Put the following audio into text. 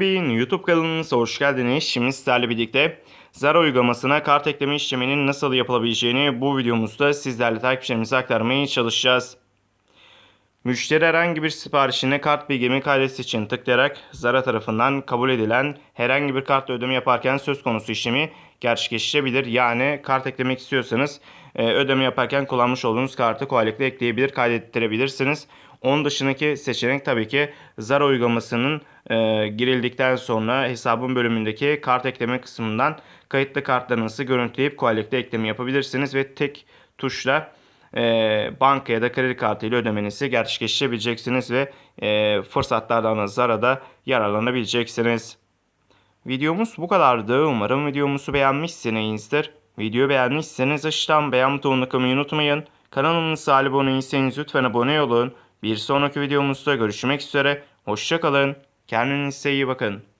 Bey'in YouTube kanalınıza hoş geldiniz. Şimdi sizlerle birlikte Zara uygulamasına kart ekleme işleminin nasıl yapılabileceğini bu videomuzda sizlerle takipçilerimize aktarmaya çalışacağız. Müşteri herhangi bir siparişine kart bilgimi kaydetsi için tıklayarak Zara tarafından kabul edilen herhangi bir kartla ödeme yaparken söz konusu işlemi gerçekleştirebilir. Yani kart eklemek istiyorsanız e, ödeme yaparken kullanmış olduğunuz kartı kolaylıkla ekleyebilir, kaydettirebilirsiniz. Onun dışındaki seçenek tabii ki Zara uygulamasının e, girildikten sonra hesabın bölümündeki kart ekleme kısmından kayıtlı kartlarınızı görüntüleyip kolaylıkla ekleme yapabilirsiniz ve tek tuşla e, banka ya da kredi kartı ile ödemenizi gerçekleştirebileceksiniz ve e, fırsatlardan da Zara'da yararlanabileceksiniz. Videomuz bu kadardı. Umarım videomuzu beğenmişsinizdir. Videoyu beğenmişseniz aşağıdan beğen butonuna tıklamayı unutmayın. Kanalımıza abone değilseniz lütfen abone olun. Bir sonraki videomuzda görüşmek üzere. Hoşçakalın. Kendinize iyi bakın.